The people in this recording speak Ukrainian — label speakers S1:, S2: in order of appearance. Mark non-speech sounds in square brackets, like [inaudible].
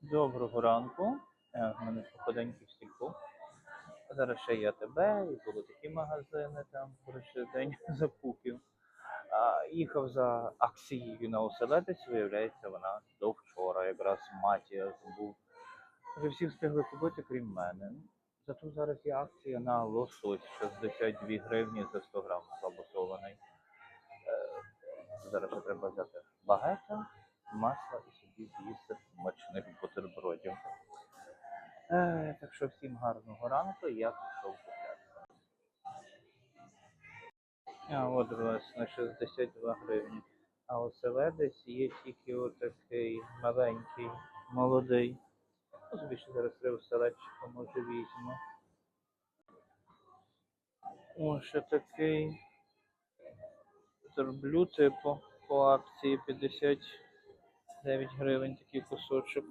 S1: Доброго ранку. Е, В мене походеньки в стільку. Зараз ще є АТБ, і були такі магазини там перший день [laughs] закупів. А, їхав за акцією на оселедець, виявляється, вона до вчора якраз матія забув. Вже всі встигли купити, крім мене. Зато зараз є акція на лосось 62 гривні за 100 грам слабосолений. Е, зараз треба взяти багета, масло і собі з'їсти смачних бутербродів. Е, так що всім гарного ранку, я пішов купляти. А от власне 62 гривні. А оселедець є тільки отакий маленький, молодий. Ну, ще зараз три оселедчика може візьму. О, ще такий. Зроблю типу по акції 59 гривень такий кусочок.